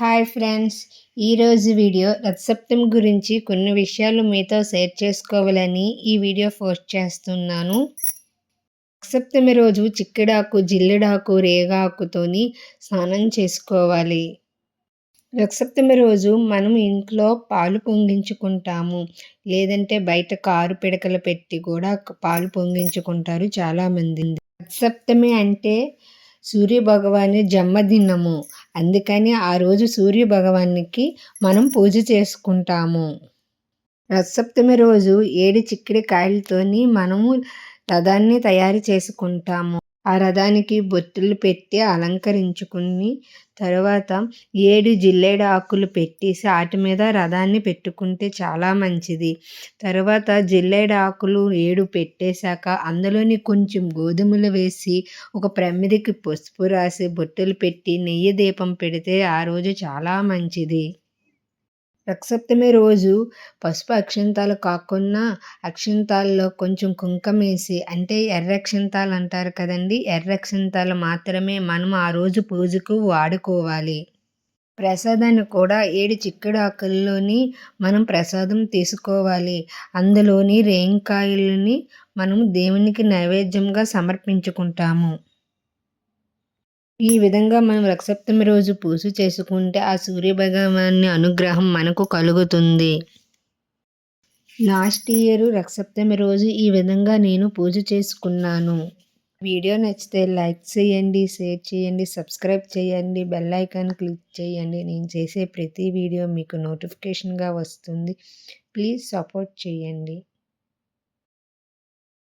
Hi friends ఈరోజు video Rathasaptami గురించి కొన్ని విషయాలు మీతో షేర్ చేసుకోవాలని ఈ వీడియో పోస్ట్ చేస్తున్నాను. రథసప్తమి రోజు చిక్కడాకు జిల్లెడాకు రేగాకుతోని స్నానం చేసుకోవాలి. రథసప్తమి రోజు మనం ఇంట్లో పాలు పొంగించుకుంటాము. లేదంటే బయట కారు పిడకలు పెట్టి కూడా పాలు పొంగించుకుంటారు చాలామంది. రథసప్తమి అంటే సూర్య భగవాని జన్మదినము. అందుకని ఆ రోజు సూర్య భగవానికి మనం పూజ చేసుకుంటాము. రథసప్తమి రోజు ఏడు చిక్కిడి కాయలతోని మనము రథాన్ని తయారు చేసుకుంటాము. ఆ రథానికి బొత్తులు పెట్టి అలంకరించుకుని తర్వాత ఏడు జిల్లేడు ఆకులు పెట్టేసి వాటి మీద రథాన్ని పెట్టుకుంటే చాలా మంచిది. తర్వాత జిల్లేడు ఆకులు ఏడు పెట్టేశాక అందులోని కొంచెం గోధుమలు వేసి ఒక ప్రమిదికి పసుపు రాసి బొట్టులు పెట్టి నెయ్యి దీపం పెడితే ఆ రోజు చాలా మంచిది. రథసప్తమి రోజు పసుపు అక్షంతాలు కాకుండా అక్షంతాల్లో కొంచెం కుంకమేసి అంటే ఎర్రక్షంతాలు అంటారు కదండి ఎర్రక్షంతాలు మాత్రమే మనం ఆ రోజు పూజకు వాడుకోవాలి. ప్రసాదాన్ని కూడా ఏడు చిక్కుడు ఆకుల్లోని మనం ప్రసాదం తీసుకోవాలి. అందులోని రేంకాయలని మనం దేవునికి నైవేద్యంగా సమర్పించుకుంటాము. ఈ విధంగా మనం రథసప్తమి రోజు పూజ చేసుకుంటే ఆ సూర్యభగవాని అనుగ్రహం మనకు కలుగుతుంది. లాస్ట్ ఇయర్ రథసప్తమి రోజు ఈ విధంగా నేను పూజ చేసుకున్నాను. వీడియో నచ్చితే లైక్ చేయండి షేర్ చేయండి సబ్స్క్రైబ్ చేయండి బెల్ ఐకాన్ క్లిక్ చేయండి. నేను చేసే ప్రతి వీడియో మీకు నోటిఫికేషన్గా వస్తుంది. ప్లీజ్ సపోర్ట్ చేయండి.